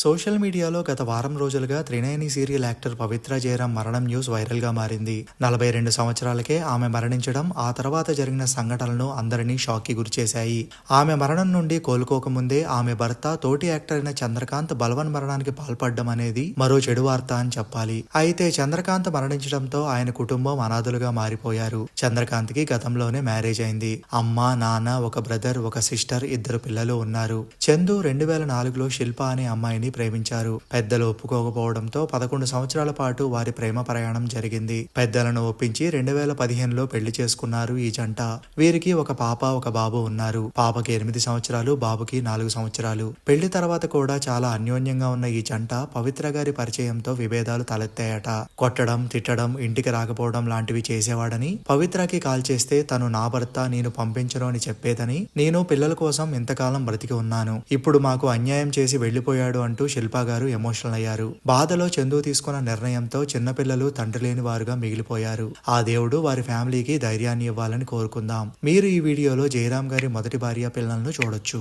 Social మీడియాలో గత వారం రోజులుగా త్రినయని సీరియల్ యాక్టర్ పవిత్ర జయరాం మరణం న్యూస్ వైరల్గా మారింది. నలభై రెండు సంవత్సరాలకే ఆమె మరణించడం ఆ తర్వాత జరిగిన సంఘటనలు అందరినీ షాక్కి గురిచేశాయి. ఆమె మరణం నుండి కోలుకోకముందే ఆమె భర్త తోటి యాక్టర్ అయిన చంద్రకాంత్ బలవన్ మరణానికి పాల్పడడం అనేది మరో చెడు వార్త అని చెప్పాలి. అయితే చంద్రకాంత్ మరణించడంతో ఆయన కుటుంబం అనాథులుగా మారిపోయారు. చంద్రకాంత్కి గతంలోనే మ్యారేజ్ అయింది. అమ్మ నాన్న ఒక బ్రదర్ ఒక సిస్టర్ ఇద్దరు పిల్లలు ఉన్నారు. చందు రెండు వేల నాలుగులో శిల్ప అనే అమ్మాయిని ప్రేమించారు. పెద్దలు ఒప్పుకోకపోవడంతో పదకొండు సంవత్సరాల పాటు వారి ప్రేమ ప్రయాణం జరిగింది. పెద్దలను ఒప్పించి రెండు వేల పదిహేనులో పెళ్ళి చేసుకున్నారు ఈ జంట. వీరికి ఒక పాప ఒక బాబు ఉన్నారు. పాపకి ఎనిమిది సంవత్సరాలు బాబుకి నాలుగు సంవత్సరాలు. పెళ్ళి తర్వాత కూడా చాలా అన్యోన్యంగా ఉన్న ఈ జంట పవిత్ర గారి పరిచయంతో విభేదాలు తలెత్తాయట. కొట్టడం తిట్టడం ఇంటికి రాకపోవడం లాంటివి చేసేవాడని పవిత్రకి కాల్ చేస్తే తను నా భర్త నేను పంపించను అని చెప్పేదని నేను పిల్లల కోసం ఇంతకాలం బ్రతికి ఉన్నాను. ఇప్పుడు మాకు అన్యాయం చేసి వెళ్ళిపోయాడు అంటూ శిల్పా గారు ఎమోషనల్ అయ్యారు. బాధలో చందు తీసుకున్న నిర్ణయంతో చిన్నపిల్లలు తండ్రి లేని వారుగా మిగిలిపోయారు. ఆ దేవుడు వారి ఫ్యామిలీకి ధైర్యాన్ని ఇవ్వాలని కోరుకుందాం. మీరు ఈ వీడియోలో జయరాం గారి మొదటి భార్య పిల్లలను చూడొచ్చు.